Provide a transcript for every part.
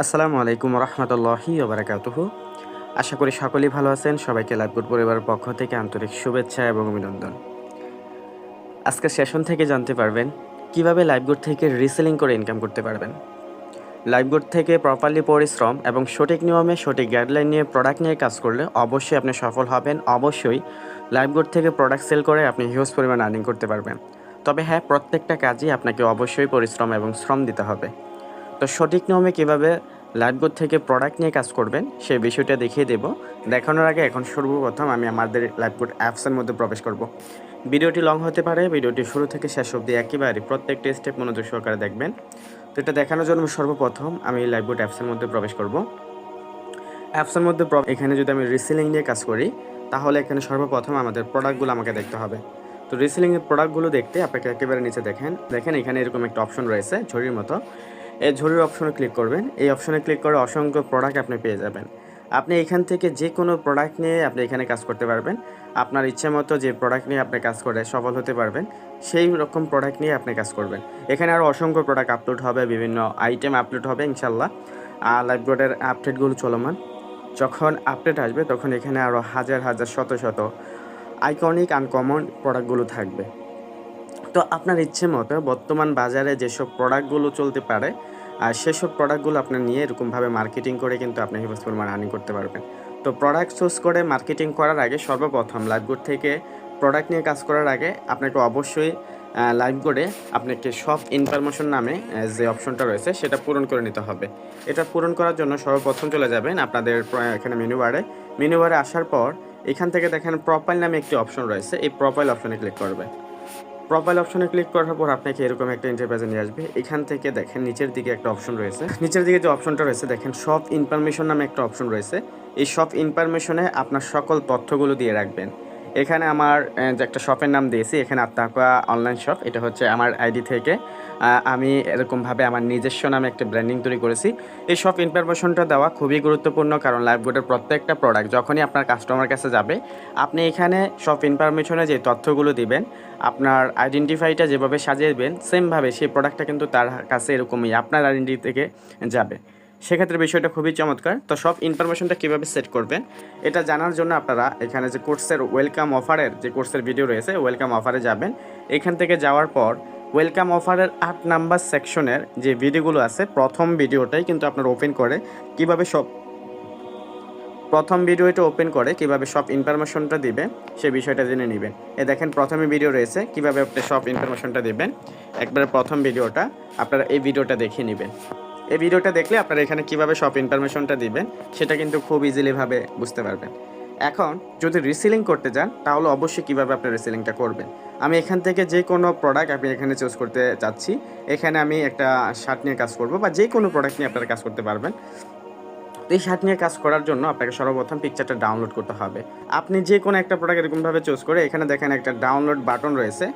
আসসালামু আলাইকুম রহমতুল্লাহি ওবরাকাতুহ। আশা করি সকলেই ভালো আছেন। সবাইকে লাইভগুড পরিবারের পক্ষ থেকে আন্তরিক শুভেচ্ছা এবং অভিনন্দন। আজকে সেশন থেকে জানতে পারবেন, কীভাবে লাইভগুড থেকে রিসেলিং করে ইনকাম করতে পারবেন। লাইভগুড থেকে প্রপারলি পরিশ্রম এবং সঠিক নিয়মে সঠিক গাইডলাইন নিয়ে প্রোডাক্ট নিয়ে কাজ করলে অবশ্যই আপনি সফল হবেন। অবশ্যই লাইভগুড থেকে প্রোডাক্ট সেল করে আপনি হিউজ পরিমাণ আর্নিং করতে পারবেন। তবে হ্যাঁ প্রত্যেকটা কাজই আপনাকে অবশ্যই পরিশ্রম এবং শ্রম দিতে হবে। তো সঠিক নিয়মে কীভাবে লাইভগুড থেকে প্রোডাক্ট নিয়ে কাজ করবেন, সেই বিষয়টা দেখিয়ে দেব। দেখানোর আগে এখন সর্বপ্রথম আমি আমাদের লাইভগুড অ্যাপসের মধ্যে প্রবেশ করব। ভিডিওটি লং হতে পারে, ভিডিওটি শুরু থেকে শেষ অবধি একেবারে প্রত্যেকটা স্টেপ মনোযোগ সহকারে দেখবেন। তো এটা দেখানোর জন্য সর্বপ্রথম আমি লাইভগুড অ্যাপসের মধ্যে প্রবেশ করব। অ্যাপসের মধ্যে এখানে যদি আমি রিসেলিং নিয়ে কাজ করি, তাহলে এখানে সর্বপ্রথম আমাদের প্রোডাক্টগুলো আমাকে দেখতে হবে। তো রিসেলিংয়ের প্রোডাক্টগুলো দেখতে আপনাকে একেবারে নিচে দেখেন। দেখেন এখানে এরকম একটা অপশন রয়েছে, ঝুড়ির মতো। এই ঝুড়ির অপশনে ক্লিক করবেন। এই অপশনে ক্লিক করে অসংখ্য প্রোডাক্ট আপনি পেয়ে যাবেন। আপনি এখান থেকে যে কোনো প্রোডাক্ট নিয়ে আপনি এখানে কাজ করতে পারবেন। আপনার ইচ্ছে মতো যে প্রোডাক্ট নিয়ে আপনি কাজ করে সফল হতে পারবেন, সেই রকম প্রোডাক্ট নিয়ে আপনি কাজ করবেন। এখানে আরও অসংখ্য প্রোডাক্ট আপলোড হবে, বিভিন্ন আইটেম আপলোড হবে ইনশাল্লাহ আর লাইফবোর্ডের আপডেটগুলো চলমান। যখন আপডেট আসবে, তখন এখানে আরও হাজার হাজার, শত শত আইকনিক আনকমন প্রোডাক্টগুলো থাকবে। তো আপনার ইচ্ছে মতো বর্তমান বাজারে যেসব প্রোডাক্টগুলো চলতে পারে আর সেসব প্রোডাক্টগুলো আপনার নিয়ে এরকমভাবে মার্কেটিং করে কিন্তু আপনি হিউজ পরিমাণ আর্নিং করতে পারবেন। তো প্রোডাক্ট চুজ করে মার্কেটিং করার আগে সর্বপ্রথম লাইভগুড থেকে প্রোডাক্ট নিয়ে কাজ করার আগে আপনাকে অবশ্যই লাইভ করে আপনাকে সব ইনফরমেশন নামে যে অপশনটা রয়েছে সেটা পূরণ করে নিতে হবে। এটা পূরণ করার জন্য সর্বপ্রথম চলে যাবেন আপনাদের এখানে মেনু বারে মেনু বারে আসার পর এখান থেকে দেখেন প্রোফাইল নামে একটি অপশন রয়েছে। এই প্রোফাইল অপশনে ক্লিক করবেন। প্রোফাইল অপশনে ক্লিক করার পর আপনাকে এরকম একটা ইন্টারপ্রাইজে নিয়ে আসবে। এখান থেকে দেখেন নিচের দিকে একটা অপশন রয়েছে। নিচের দিকে যে অপশনটা রয়েছে, দেখেন সব ইনফরমেশন নামে একটা অপশন রয়েছে। এই সব ইনফরমেশনে আপনার সকল তথ্যগুলো দিয়ে রাখবেন। এখানে আমার যে একটা শপের নাম দিয়েছি, এখানে আত্মাকা অনলাইন শপ এটা হচ্ছে আমার আইডি থেকে। আমি এরকমভাবে আমার নিজস্ব নামে একটা ব্র্যান্ডিং তৈরি করেছি। এই সব ইনফরমেশনটা দেওয়া খুবই গুরুত্বপূর্ণ, কারণ লাইভগুডের প্রত্যেকটা প্রোডাক্ট যখনই আপনার কাস্টমার কাছে যাবে, আপনি এখানে সব ইনফরমেশনে যে তথ্যগুলো দিবেন, আপনার আইডেন্টিফাইটা যেভাবে সাজিয়ে দেবেন সেমভাবে সেই প্রোডাক্টটা কিন্তু তার কাছে এরকমই, আপনার আইডেন্টি থেকে যাবে। সেক্ষেত্রে বিষয়টা খুবই চমৎকার। তো সব ইনফরমেশনটা কীভাবে সেট করবেন, এটা জানার জন্য আপনারা এখানে যে কোর্সের ওয়েলকাম অফারের যে কোর্সের ভিডিও রয়েছে ওয়েলকাম অফারে যাবেন। এখান থেকে যাওয়ার পর ওয়েলকাম অফারের আট নাম্বার সেকশনের যে ভিডিওগুলো আছে, প্রথম ভিডিওটাই কিন্তু আপনার ওপেন করে কীভাবে সব প্রথম ভিডিওটা ওপেন করে কীভাবে সব ইনফরমেশনটা দিবেন, সে বিষয়টা জেনে নেবেন। এ দেখেন প্রথমে ভিডিও রয়েছে, কীভাবে আপনি সব ইনফরমেশনটা দিবেন। একবারে প্রথম ভিডিওটা আপনারা এই ভিডিওটা দেখে নেবেন। এই ভিডিওটা দেখলে আপনারা এখানে কীভাবে সব ইনফরমেশনটা দিবেন, সেটা কিন্তু খুব ইজিলিভাবে বুঝতে পারবেন। এখন, যদি রিসেলিং করতে যান, তাহলে অবশ্যই কীভাবে আপনি রিসেলিংটা করবেন? আমি এখান থেকে যে কোনো প্রোডাক্ট আমি এখানে চুজ করতে চাচ্ছি, এখানে আমি একটা শার্ট নিয়ে কাজ করব বা যে কোনো প্রোডাক্ট নিয়ে আপনারা কাজ করতে পারবেন। এই শার্ট নিয়ে কাজ করার জন্য আপনাকে সর্বপ্রথম পিকচারটা ডাউনলোড করতে হবে। আপনি যে কোনো একটা প্রোডাক্ট এরকমভাবে চুজ করে, এখানে দেখেন একটা ডাউনলোড বাটন রয়েছে,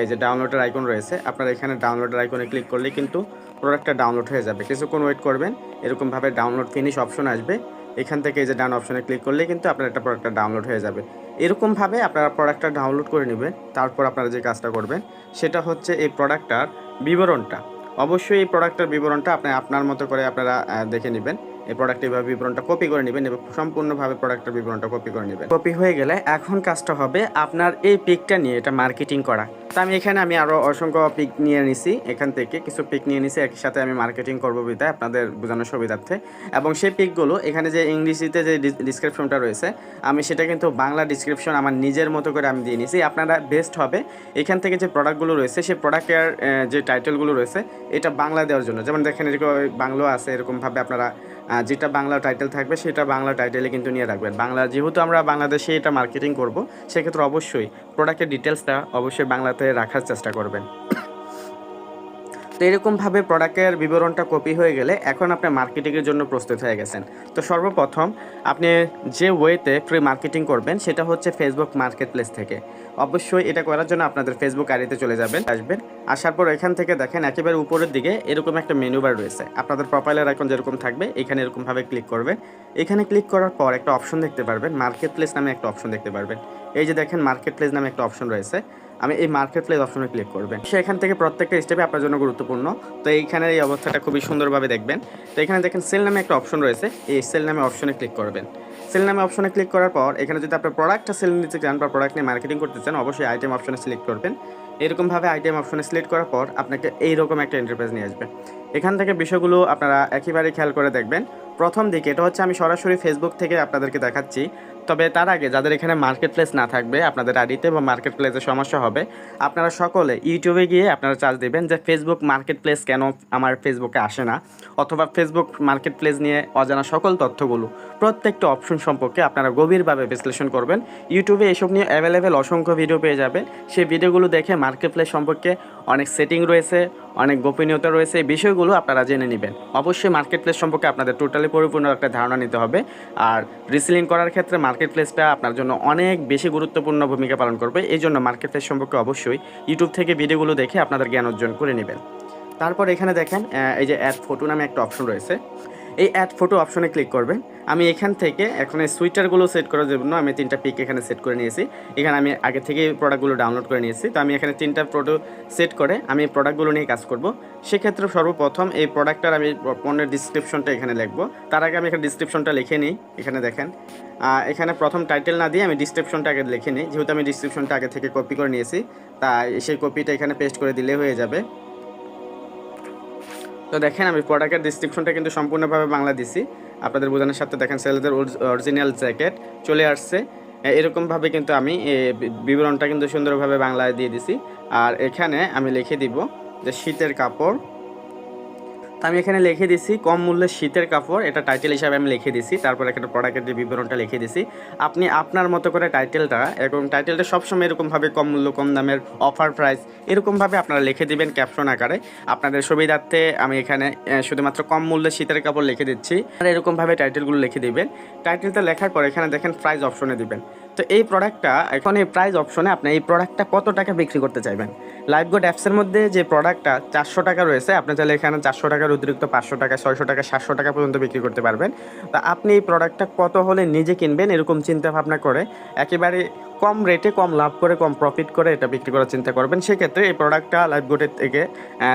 এই যে ডাউনলোডের আইকন রয়েছে, আপনার এখানে ডাউনলোডের আইকনে ক্লিক করলে কিন্তু প্রোডাক্টটা ডাউনলোড হয়ে যাবে। কিছুক্ষণ ওয়েট করবেন, এরকমভাবে ডাউনলোড ফিনিশ অপশন আসবে। এখান থেকে এই যে ডাউন অপশনে ক্লিক করলে কিন্তু আপনার একটা প্রোডাক্টটা ডাউনলোড হয়ে যাবে। এরকমভাবে আপনারা প্রোডাক্টটা ডাউনলোড করে নেবেন, তারপর আপনারা যে কাজটা করবেন, সেটা হচ্ছে এই প্রোডাক্টটার বিবরণটা। অবশ্যই এই প্রোডাক্টের বিবরণটা আপনি আপনার মতো করে আপনারা দেখে নেবেন। এই প্রোডাক্টের বিবরণটা কপি করে নেবেন এবং সম্পূর্ণভাবে প্রোডাক্টের বিবরণটা কপি করে নেবেন। কপি হয়ে গেলে এখন কাজটা হবে আপনার এই পিকটা নিয়ে, এটা মার্কেটিং করা। তো আমি এখানে আমি আরও অসংখ্য পিক নিয়ে নিছি। এখান থেকে কিছু পিক নিয়ে নিছি, একই সাথে আমি মার্কেটিং করব বিদায় আপনাদের বোঝানোর সুবিধার্থে। এবং সেই পিকগুলো এখানে যে ইংরেজিতে যে ডিসক্রিপশনটা রয়েছে, আমি সেটা কিন্তু বাংলা ডিসক্রিপশন আমার নিজের মতো করে আমি দিয়ে নিছি। আপনারা বেস্ট হবে এখান থেকে যে প্রোডাক্টগুলো রয়েছে, সেই প্রোডাক্টের যে টাইটেলগুলো রয়েছে, এটা বাংলা দেওয়ার জন্য। যেমন দেখেন এরকম বাংলা আছে এরকমভাবে আপনারা যেটা বাংলা টাইটেল থাকবে, সেটা বাংলা টাইটেলে কিন্তু নিয়ে রাখবেন। বাংলা, যেহেতু আমরা বাংলাদেশে এটা মার্কেটিং করব, সেক্ষেত্রে অবশ্যই প্রোডাক্টের ডিটেলসটা অবশ্যই বাংলাতে রাখার চেষ্টা করবেন। তো এরকমভাবে প্রোডাক্টের বিবরণটা কপি হয়ে গেলে এখন আপনি মার্কেটিংয়ের জন্য প্রস্তুত হয়ে গেছেন। তো সর্বপ্রথম আপনি যে ওয়েতে ফ্রি মার্কেটিং করবেন সেটা হচ্ছে ফেসবুক মার্কেট প্লেস থেকে। অবশ্যই এটা করার জন্য আপনাদের ফেসবুক আইডিতে চলে যাবেন, আসবেন। আসার পর এখান থেকে দেখেন একেবারে উপরের দিকে এরকম একটা মেনু বার রয়েছে। আপনাদের প্রোফাইলের আইকন যেরকম থাকবে, এখানে এরকমভাবে ক্লিক করবেন। এখানে ক্লিক করার পর একটা অপশন দেখতে পারবেন মার্কেট প্লেস নামে একটা অপশন দেখতে পারবেন। এই যে দেখেন মার্কেট প্লেস নামে একটা অপশন রয়েছে। আমি এই মার্কেট প্লেস অপশনে ক্লিক করবেন। সেখান থেকে প্রত্যেকটা স্টেপে আপনার জন্য গুরুত্বপূর্ণ। তো এইখানে এই অবস্থাটা খুবই সুন্দরভাবে দেখবেন। তো এখানে দেখেন সেল নামে একটা অপশন রয়েছে। এই সেল নামে অপশনে ক্লিক করবেন। সেল নামে অপশনে ক্লিক করার পর, এখানে যদি আপনার প্রোডাক্টটা সেল নিতে চান বা প্রোডাক্ট নিয়ে মার্কেটিং করতে চান, অবশ্যই আইটেম অপশনে সিলেক্ট করবেন। এরকমভাবে আইটেম অপশনে সিলেক্ট করার পর, আপনাকে এইরকম একটা ইন্টারপ্রাইজ নিয়ে আসবে। এখান থেকে বিষয়গুলো আপনারা একেবারে খেয়াল করে দেখবেন। প্রথম দিকে, এটা হচ্ছে আমি সরাসরি ফেসবুক থেকে আপনাদেরকে দেখাচ্ছি। তবে তার আগে যাদের এখানে মার্কেট প্লেস না থাকবে, আপনাদের আইডিতে বা মার্কেট প্লেসে সমস্যা হবে, আপনারা সকলে ইউটিউবে গিয়ে আপনারা চার্জ দেবেন যে ফেসবুক মার্কেট প্লেস কেন আমার ফেসবুকে আসে না, অথবা ফেসবুক মার্কেট প্লেস নিয়ে অজানা সকল তথ্যগুলো, প্রত্যেকটা অপশন সম্পর্কে আপনারা গভীরভাবে বিশ্লেষণ করবেন। ইউটিউবে এসব নিয়ে অ্যাভেলেবেল অসংখ্য ভিডিও পেয়ে যাবেন সেই ভিডিওগুলো দেখে মার্কেট প্লেস সম্পর্কে অনেক সেটিং রয়েছে, অনেক গোপনীয়তা রয়েছে, এই বিষয়গুলো আপনারা জেনে নেবেন। অবশ্যই মার্কেট প্লেস সম্পর্কে আপনাদের টোটালি পরিপূর্ণ একটা ধারণা নিতে হবে। আর রিসেলিং করার ক্ষেত্রে প্লেসটা আপনার জন্য অনেক বেশি গুরুত্বপূর্ণ ভূমিকা পালন করবে। এই জন্য মার্কেট প্লেস সম্পর্কে অবশ্যই ইউটিউব থেকে ভিডিওগুলো দেখে আপনাদের জ্ঞান অর্জন করে নেবেন। তারপর এখানে দেখেন এই যে অ্যাড ফটো নামে একটা অপশন রয়েছে। এই অ্যাড ফটো অপশনে ক্লিক করবেন। আমি এখান থেকে এখন এই সুইটারগুলো সেট করার জন্য আমি তিনটা পিক এখানে সেট করে নিয়েছি। এখানে আমি আগে থেকে প্রোডাক্টগুলো ডাউনলোড করে নিয়েছি। তো আমি এখানে তিনটা ফটো সেট করে আমি প্রোডাক্টগুলো নিয়ে কাজ করব। সেক্ষেত্রে সর্বপ্রথম এই প্রোডাক্টটার আমি পণ্যের ডিসক্রিপশনটা এখানে লিখব। তার আগে আমি এখানে ডিসক্রিপশনটা লিখে নিই, এখানে দেখেন। এখানে প্রথম টাইটেল না দিয়ে আমি ডিসক্রিপশনটা আগে লিখে নিই। যেহেতু আমি ডিসক্রিপশনটা আগে থেকে কপি করে নিয়েছি, তাই সেই কপিটা এখানে পেস্ট করে দিলে হয়ে যাবে। তো দেখেন, আমি প্রোডাক্টের ডিসক্রিপশনটা কিন্তু সম্পূর্ণভাবে বাংলা দিছি। আপনাদের বোঝানোর সাথে দেখেন সেলদের অরিজিনাল জ্যাকেট চলে আসছে। এরকমভাবে কিন্তু আমি বিবরণটা কিন্তু সুন্দরভাবে বাংলায় দিয়ে দিছি। আর এখানে আমি লিখে দিব যে শীতের কাপড় আমি এখানে লিখে দিছি কম মূল্যের শীতের কাপড়, এটা টাইটেল হিসাবে আমি লিখে দিছি, তারপর এখানে প্রোডাক্টের যে বিবরণটা লিখে দিছি। আপনি আপনার মতো করে টাইটেলটা এবং টাইটেলটা সবসময় এরকমভাবে কম মূল্য, কম দামের অফার প্রাইস এরকমভাবে আপনারা লিখে দিবেন ক্যাপশন আকারে। আপনাদের সুবিধার্থে আমি এখানে শুধুমাত্র কম মূল্যের শীতের কাপড় লিখে দিচ্ছি। আর এরকমভাবে টাইটেলগুলো লিখে দিবেন। টাইটেলটা লেখার পর এখানে দেখেন প্রাইস অপশনে দিবেন। তো এই প্রোডাক্টটা এখন এই প্রাইস অপশনে আপনি এই প্রোডাক্টটা কত টাকা বিক্রি করতে চাইবেন? লাইভ গোড অ্যাপসের মধ্যে যে প্রোডাক্টটা চারশো টাকা রয়েছে, আপনি চাইলে এখানে চারশো টাকার অতিরিক্ত, পাঁচশো টাকা, ছয়শো টাকা, সাতশো টাকা পর্যন্ত বিক্রি করতে পারবেন। তো আপনি এই প্রোডাক্টটা কত হলে নিজে কিনবেন, এরকম চিন্তা ভাবনা করে একেবারে কম রেটে কম লাভ করে, কম প্রফিট করে এটা বিক্রি করার চিন্তা করবেন। সেক্ষেত্রে এই প্রোডাক্টটা লাইভ গুডের থেকে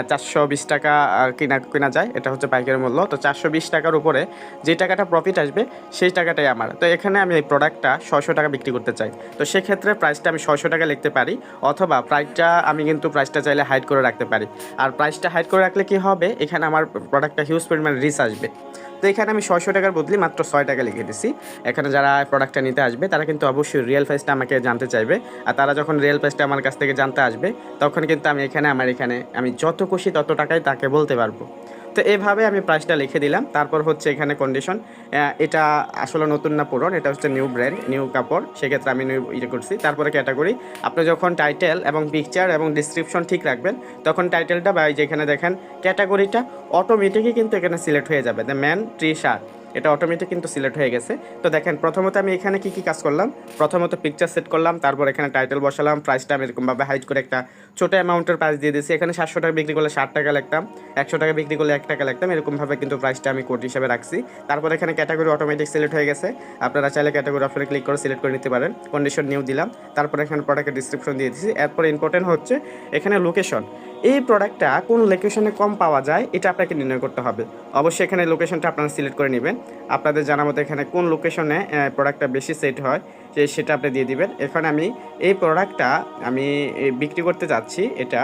চারশো বিশ টাকা কিনা, কেনা যায়। এটা হচ্ছে পাইকারি মূল্য। তো চারশো বিশ টাকার উপরে যে টাকাটা প্রফিট আসবে, সেই টাকাটাই আমার। তো এখানে আমি এই প্রোডাক্টটা ছয়শো টাকা বিক্রি করতে চাই। তো সেক্ষেত্রে প্রাইসটা আমি ছয়শো টাকা লিখতে পারি, অথবা প্রাইসটা আমি কিন্তু প্রাইসটা চাইলে হাইড করে রাখতে পারি। আর প্রাইসটা হাইড করে রাখলে কি হবে? এখানে আমার প্রোডাক্টটা হিউজ পরিমাণ রিচ আসবে। তো এখানে আমি ছয়শো টাকার বদলি মাত্র ছয় টাকা লিখে দিছি। এখানে যারা প্রোডাক্টটা নিতে আসবে, তারা কিন্তু অবশ্যই রিয়েল প্রাইসটা আমাকে জানতে চাইবে। আর তারা যখন রিয়েল প্রাইসটা আমার কাছ থেকে জানতে আসবে, তখন কিন্তু আমি এখানে, আমার এখানে, আমি যত খুশি তত টাকাই তাকে বলতে পারব। তো এভাবে আমি প্রাইসটা লিখে দিলাম। তারপর হচ্ছে এখানে কন্ডিশন এটা আসলে নতুন না পুরন, এটা হচ্ছে নিউ ব্র্যান্ড নিউ কাপড়। সেক্ষেত্রে আমি নিউ ইয়ে করছি। তারপরে ক্যাটাগরি আপনি যখন টাইটেল এবং পিকচার এবং ডিসক্রিপশন ঠিক রাখবেন, তখন টাইটেলটা বা যেখানে দেখেন ক্যাটাগরিটা অটোমেটিকই কিন্তু এখানে সিলেক্ট হয়ে যাবে। দ্য ম্যান ট্রি শার্ট এটা অটোমেটিক কিন্তু সিলেক্ট হয়ে গেছে। তো দেখেন, প্রথমত আমি এখানে কি কি কাজ করলাম? প্রথমত পিকচার সেট করলাম, তারপর এখানে টাইটেল বসালাম প্রাইসটা আমি এরকমভাবে হাইড করে একটা ছোটো অ্যামাউন্টের প্রাইস দিয়ে দিয়েছি। এখানে সাতশো টাকা বিক্রি করলে ষাট টাকা লিখতাম, একশো টাকা বিক্রি করলে এক টাকা লিখতাম, এরকমভাবে কিন্তু প্রাইসটা আমি কোড হিসাবে রাখছি। তারপর এখানে ক্যাটাগরি অটোমেটিক সিলেক্ট হয়ে গেছে। আপনারা চাইলে ক্যাটাগরি অপশনে ক্লিক করে সিলেক্ট করে নিতে পারেন। কন্ডিশন নিউ দিলাম, তারপর এখানে প্রোডাক্টের ডিসক্রিপশন দিয়ে দিয়েছি। এরপর ইম্পর্টেন্ট হচ্ছে এখানে লোকেশন এই প্রোডাক্টটা কোন লোকেশনে কম পাওয়া যায়, এটা আপনাকে নির্ণয় করতে হবে। অবশ্যই এখানে লোকেশনটা আপনারা সিলেক্ট করে নেবেন। আপনাদের জানা মতো এখানে কোন লোকেশনে প্রোডাক্টটা বেশি সেট হয় যে সেটা আপনি দিয়ে দিবেন। এখন আমি এই প্রোডাক্টটা আমি বিক্রি করতে যাচ্ছি, এটা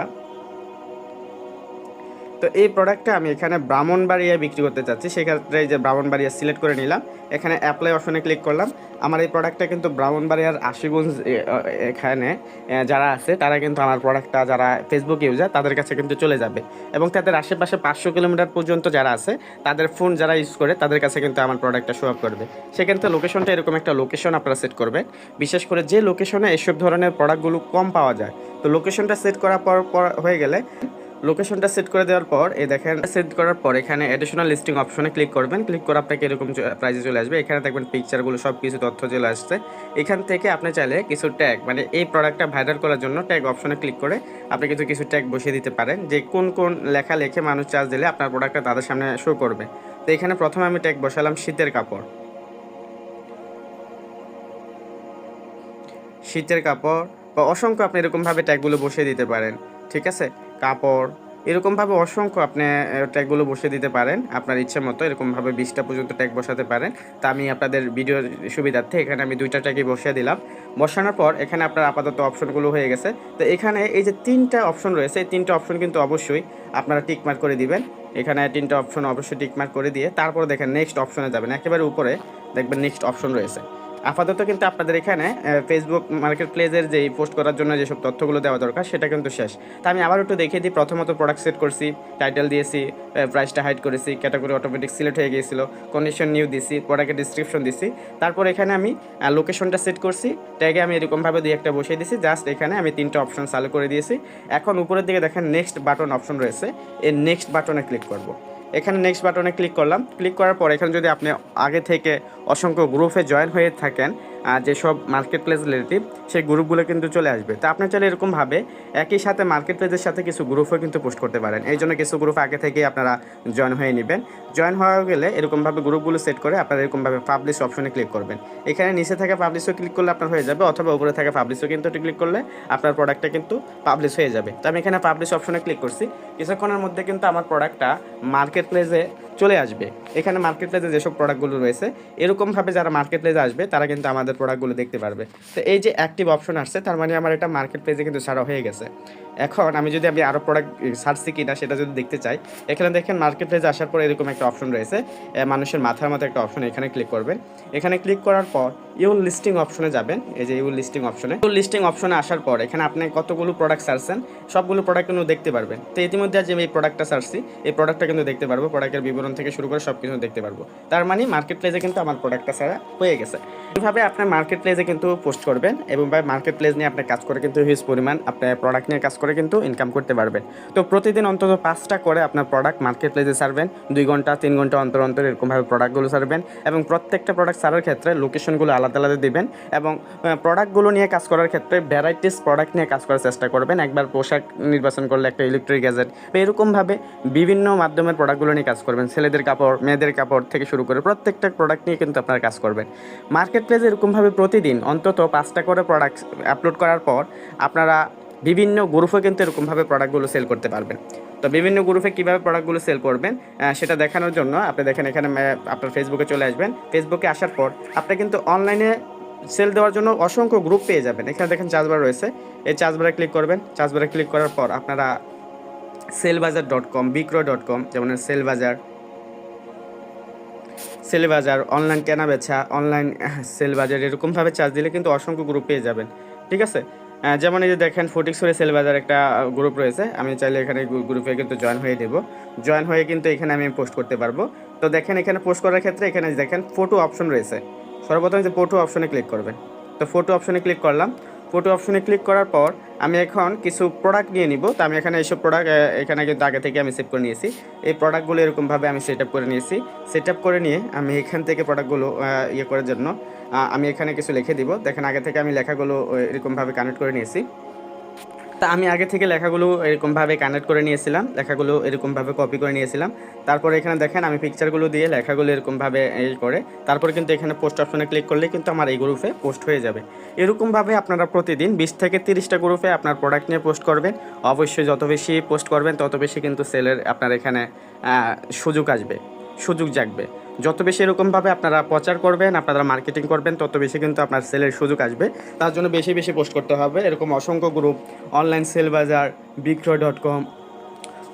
তো এই প্রোডাক্টটা আমি এখানে ব্রাহ্মণবাড়িয়া বিক্রি করতে চাচ্ছি। সেক্ষেত্রে যে ব্রাহ্মণবাড়িয়া সিলেক্ট করে নিলাম। এখানে অ্যাপ্লাই অপশনে ক্লিক করলাম। আমার এই প্রোডাক্টটা কিন্তু ব্রাহ্মণবাড়িয়ার আশিগঞ্জ এখানে যারা আছে, তারা কিন্তু আমার প্রোডাক্টটা যারা ফেসবুক ইউজার তাদের কাছে কিন্তু চলে যাবে। এবং তাদের আশেপাশে পাঁচশো কিলোমিটার পর্যন্ত যারা আছে, তাদের ফোন যারা ইউজ করে, তাদের কাছে কিন্তু আমার প্রোডাক্টটা শো আপ করবে। সেক্ষেত্রে লোকেশনটা এরকম একটা লোকেশন আপনারা সেট করবেন। বিশেষ করে যে লোকেশনে এসব ধরনের প্রোডাক্টগুলো কম পাওয়া যায়। তো লোকেশনটা সেট করার পর হয়ে গেলে লোকেশনটা সেট করে দেওয়ার পর, এই দেখেন সেট করার পর এখানে অ্যাডিশনাল লিস্টিং অপশনে ক্লিক করবেন। ক্লিক করে আপনাকে এরকম প্রাইজে চলে আসবে। এখানে দেখবেন পিকচারগুলো সব কিছু তথ্য চলে আসছে। এখান থেকে আপনি চাইলে কিছু ট্যাগ মানে এই প্রোডাক্টটা ভাইরাল করার জন্য ট্যাগ অপশনে ক্লিক করে আপনি কিন্তু কিছু ট্যাগ বসিয়ে দিতে পারেন। যে কোন কোন লেখা লেখে মানুষ চার্জ দিলে আপনার প্রোডাক্টটা তাদের সামনে শো করবে। তো এখানে প্রথমে আমি ট্যাগ বসালাম শীতের কাপড়। শীতের কাপড় বা অসংখ্য আপনি এরকমভাবে ট্যাগগুলো বসিয়ে দিতে পারেন। ঠিক আছে? কাপড়, এরকমভাবে অসংখ্য আপনি ট্যাগগুলো বসিয়ে দিতে পারেন। আপনার ইচ্ছে মতো এরকমভাবে বিশটা পর্যন্ত ট্যাগ বসাতে পারেন। তা আমি আপনাদের ভিডিওর সুবিধার্থে এখানে আমি দুইটা ট্যাগই বসিয়ে দিলাম। বসানোর পর এখানে আপনার আপাতত অপশনগুলো হয়ে গেছে। তো এখানে এই যে তিনটা অপশন রয়েছে, এই তিনটা অপশন কিন্তু অবশ্যই আপনারা টিকমার্ক করে দিবেন। এখানে তিনটা অপশন অবশ্যই টিকমার্ক করে দিয়ে, তারপর দেখেন নেক্সট অপশনে যাবেন। একেবারে উপরে দেখবেন নেক্সট অপশন রয়েছে। আপাতত কিন্তু আপনাদের এখানে ফেসবুক মার্কেট প্লেসের যে পোস্ট করার জন্য যেসব তথ্যগুলো দেওয়া দরকার, সেটা কিন্তু শেষ। তা আমি আবার একটু দেখিয়ে দিই, প্রথমত প্রোডাক্ট সেট করছি টাইটেল দিয়েছি প্রাইসটা হাইড করেছি ক্যাটাগরি অটোমেটিক সিলেক্ট হয়ে গিয়েছিল কন্ডিশন নিউ দিছি প্রোডাক্টের ডিসক্রিপশন দিছি। তারপর এখানে আমি লোকেশনটা সেট করছি ট্যাগে আমি এরকমভাবে দুই একটা বসিয়ে দিয়েছি জাস্ট এখানে আমি তিনটা অপশন চালু করে দিয়েছি। এখন উপরের দিকে দেখেন নেক্সট বাটন অপশন রয়েছে, এই নেক্সট বাটনে ক্লিক করব। এখানে নেক্সট বাটনে ক্লিক করলাম। ক্লিক করার পর এখানে যদি আপনি আগে থেকে অসংখ্য গ্রুপে জয়েন হয়ে থাকেন যেসব মার্কেট প্লেস রিলেটিভ সেই গ্রুপগুলো কিন্তু চলে আসবে। তো আপনি চাইলে এরকমভাবে একই সাথে মার্কেট প্লেসের সাথে কিছু গ্রুপও কিন্তু পোস্ট করতে পারেন। এই জন্য কিছু গ্রুপ আগে থেকেই আপনারা জয়েন হয়ে নেবেন। জয়েন হওয়া গেলে এরকমভাবে গ্রুপগুলো সেট করে আপনারা এরকমভাবে পাবলিশ অপশনে ক্লিক করবেন। এখানে নিচে থেকে পাবলিশও ক্লিক করলে আপনার হয়ে যাবে অথবা উপরে থেকে পাবলিশও কিন্তু ক্লিক করলে আপনার প্রোডাক্টটা কিন্তু পাবলিশ হয়ে যাবে। তো আমি এখানে পাবলিশ অপশনে ক্লিক করছি। কিছুক্ষণের মধ্যে কিন্তু আমার প্রোডাক্টটা মার্কেট প্লেসে চলে আসবে। এখানে মার্কেট প্লেসে যেসব প্রোডাক্টগুলো রয়েছে এরকমভাবে যারা মার্কেট প্লেসে আসবে, তারা কিন্তু আমাদের প্রোডাক্টগুলো দেখতে পারবে। তো এই যে অ্যাক্টিভ অপশন আসছে, তার মানে আমার এটা মার্কেট প্লেসে কিন্তু ছাড়া হয়ে গেছে। এখন আমি যদি আমি আরও প্রোডাক্ট সার্চছি কিনা সেটা যদি দেখতে চাই, এখানে দেখেন মার্কেট প্লেসে আসার পর এরকম একটা অপশন রয়েছে মানুষের মাথার মতো একটা অপশন এখানে ক্লিক করবেন। এখানে ক্লিক করার পর ইউর লিস্টিং অপশনে যাবেন, এই যে ইউর লিস্টিং অপশনে ইউর লিস্টিং অপশনে আসার পর এখানে আপনি কতগুলো প্রোডাক্ট সার্চছেন সবগুলো প্রোডাক্ট কিন্তু দেখতে পারবেন। তো ইতিমধ্যে আমি এই প্রোডাক্টটা সার্চছি এই প্রোডাক্টটা কিন্তু দেখতে পারব প্রোডাক্টের বিবরণ থেকে শুরু করে সব কিছু দেখতে পারব। তার মানে মার্কেট প্লেসে কিন্তু আমার প্রোডাক্টটা ছাড়া হয়ে গেছে। এইভাবে আপনার মার্কেট প্লেসে কিন্তু পোস্ট করবেন এবং ভাই মার্কেট প্লেস নিয়ে আপনার কাজ করে কিন্তু হিউজ পরিমাণ আপনার প্রোডাক্ট নিয়ে কাজ করে কিন্তু ইনকাম করতে পারবেন। তো প্রতিদিন অন্তত পাঁচটা করে আপনার প্রোডাক্ট মার্কেট প্লেসে সারবেন দুই ঘণ্টা, তিন ঘণ্টা অন্তর অন্তর এরকমভাবে প্রোডাক্টগুলো সারবেন এবং প্রত্যেকটা প্রোডাক্ট ছাড়ার ক্ষেত্রে লোকেশনগুলো আলাদা আলাদা দেবেন এবং প্রোডাক্টগুলো নিয়ে কাজ করার ক্ষেত্রে ভ্যারাইটিস প্রোডাক্ট নিয়ে কাজ করার চেষ্টা করবেন। একবার পোশাক নির্বাচন করলে একটা ইলেকট্রিক গ্যাজেট বা এরকমভাবে বিভিন্ন মাধ্যমের প্রোডাক্টগুলো নিয়ে কাজ করবেন। ছেলেদের কাপড়, মেয়েদের কাপড় থেকে শুরু করে প্রত্যেকটা প্রোডাক্ট নিয়ে কিন্তু আপনারা কাজ করবেন। মার্কেট প্লেসে এরকমভাবে প্রতিদিন অন্তত পাঁচটা করে প্রোডাক্ট আপলোড করার পর আপনারা বিভিন্ন গ্রুপে কিন্তু এরকমভাবে প্রোডাক্টগুলো সেল করতে পারবেন। তো বিভিন্ন গ্রুপে কীভাবে প্রোডাক্টগুলো সেল করবেন সেটা দেখানোর জন্য আপনি দেখেন এখানে আপনার ফেসবুকে চলে আসবেন। ফেসবুকে আসার পর আপনি কিন্তু অনলাইনে সেল দেওয়ার জন্য অসংখ্য গ্রুপ পেয়ে যাবেন। এখানে দেখেন চার্জবার রয়েছে। এই চার্জবারে ক্লিক করবেন। চার্জবারে ক্লিক করার পর আপনারা সেলবাজার ডট কম বিক্রয় ডট কম যেমন সেলবাজার সেল বাজার অনলাইন কেনা বেচা অনলাইন সেল বাজার এরকমভাবে চার্জ দিলে কিন্তু অসংখ্য গ্রুপ পেয়ে যাবেন, ঠিক আছে? যেমন এই যে দেখেন ফটিকসরে সেল বাজার একটা গ্রুপ রয়েছে, আমি চাইলে এখানে গ্রুপে কিন্তু জয়েন হয়ে দেবো জয়েন হয়ে কিন্তু এখানে আমি পোস্ট করতে পারব। তো দেখেন এখানে পোস্ট করার ক্ষেত্রে এখানে দেখেন ফটো অপশন রয়েছে। সর্বপ্রথম যে ফটো অপশনে ক্লিক করবেন। তো ফটো অপশনে ক্লিক করলাম। ফটো অপশনে ক্লিক করার পর আমি এখন কিছু প্রোডাক্ট নিয়ে নিব। তো আমি এখানে এইসব প্রোডাক্ট এখানে কিন্তু আগে থেকে আমি সেভ করে নিয়েছি। এই প্রোডাক্টগুলো এরকমভাবে আমি সেট করে নিয়েছি। সেট করে নিয়ে আমি এখান থেকে প্রোডাক্টগুলো ইয়ে করার জন্য আমি এখানে কিছু লিখে দিব। দেখেন আগে থেকে আমি লেখাগুলো এরকমভাবে কানেক্ট করে নিয়েছি। তা আমি আগে থেকে লেখাগুলো এরকমভাবে কানেক্ট করে নিয়েছিলাম, লেখাগুলো এরকমভাবে কপি করে নিয়েছিলাম। তারপরে এখানে দেখেন আমি পিকচারগুলো দিয়ে লেখাগুলো এরকমভাবে এই করে, তারপরে কিন্তু এখানে পোস্ট অপশনে ক্লিক করলে কিন্তু আমার এই গ্রুপে পোস্ট হয়ে যাবে। এরকমভাবে আপনারা প্রতিদিন বিশ থেকে তিরিশটা গ্রুপে আপনার প্রোডাক্ট নিয়ে পোস্ট করবেন। অবশ্যই যত বেশি পোস্ট করবেন, তত বেশি কিন্তু সেলের আপনার এখানে সুযোগ আসবে, সুযোগ জাগবে। যত বেশি এরকমভাবে আপনারা প্রচার করবেন, আপনারা মার্কেটিং করবেন, তত বেশি কিন্তু আপনার সেলের সুযোগ আসবে। তার জন্য বেশি বেশি পোস্ট করতে হবে। এরকম অসংখ্য গ্রুপ অনলাইন সেল বাজার বিক্রয় ডট কম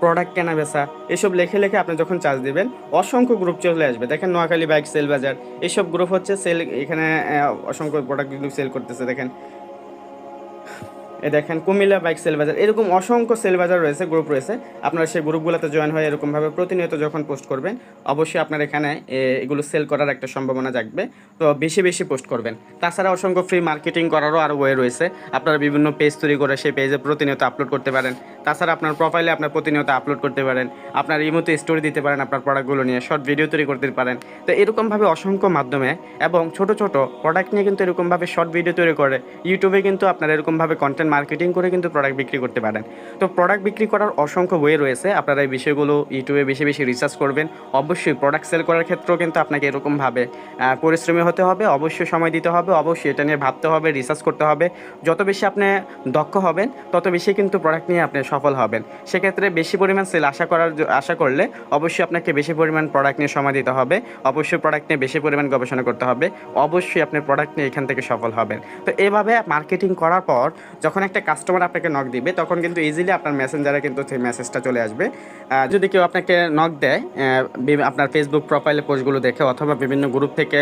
প্রোডাক্ট কেনা বেচা, এসব লেখে লেখে আপনি যখন চার্জ দেবেন, অসংখ্য গ্রুপ চলে আসবে। দেখেন নোয়াখালী বাইক সেল বাজার এইসব গ্রুপ হচ্ছে সেল এখানে অসংখ্য প্রোডাক্টগুলো সেল করতেছে। দেখেন এ দেখেন, কুমিল্লা বাইক সেল বাজার। এরকম অসংখ্য সেল বাজার রয়েছে গ্রুপ রয়েছে। আপনারা সেই গ্রুপগুলোতে জয়েন হয়ে এরকমভাবে প্রতিনিয়ত যখন পোস্ট করবেন, অবশ্যই আপনার এখানে এগুলো সেল করার একটা সম্ভাবনা জাগবে। তো বেশি বেশি পোস্ট করবেন। তাছাড়া অসংখ্য ফ্রি মার্কেটিং করারও আরও ওয়ে রয়েছে। আপনারা বিভিন্ন পেজ তৈরি করে সেই পেজে প্রতিনিয়ত আপলোড করতে পারেন। তাছাড়া আপনার প্রোফাইলে আপনার প্রতিনিয়ত আপলোড করতে পারেন। আপনার ইমোতে স্টোরি দিতে পারেন আপনার প্রোডাক্টগুলো নিয়ে শর্ট ভিডিও তৈরি করতে পারেন। তো এরকমভাবে অসংখ্য মাধ্যমে এবং ছোট ছোট প্রোডাক্ট নিয়ে কিন্তু এরকমভাবে শর্ট ভিডিও তৈরি করে। ইউটিউবে কিন্তু আপনার এরকমভাবে কন্টেন্ট মার্কেটিং করে কিন্তু প্রোডাক্ট বিক্রি করতে পারেন। তো প্রোডাক্ট বিক্রি করার অসংখ্য বই রয়েছে। আপনারা এই বিষয়গুলো ইউটিউবে বেশি বেশি রিসার্চ করবেন। অবশ্যই প্রোডাক্ট সেল করার ক্ষেত্রেও কিন্তু আপনাকে এরকমভাবে পরিশ্রমী হতে হবে, অবশ্যই সময় দিতে হবে, অবশ্যই এটা নিয়ে ভাবতে হবে রিসার্চ করতে হবে। যত বেশি আপনি দক্ষ হবেন, তত বেশি কিন্তু প্রোডাক্ট নিয়ে আপনি সফল হবেন। সেক্ষেত্রে বেশি পরিমাণ সেল আশা করার আশা করলে অবশ্যই আপনাকে বেশি পরিমাণ প্রোডাক্ট নিয়ে সময় দিতে হবে। অবশ্যই প্রোডাক্ট নিয়ে বেশি পরিমাণ গবেষণা করতে হবে। অবশ্যই আপনি প্রোডাক্ট নিয়ে এখান থেকে সফল হবেন। তো এভাবে মার্কেটিং করার পর যখন একটা কাস্টমার আপনাকে নক দিবে, তখন কিন্তু ইজিলি আপনার মেসেঞ্জারে কিন্তু সেই মেসেজটা চলে আসবে। যদি কেউ আপনাকে নক দেয় আপনার ফেসবুক প্রোফাইলে পোস্টগুলো দেখে অথবা বিভিন্ন গ্রুপ থেকে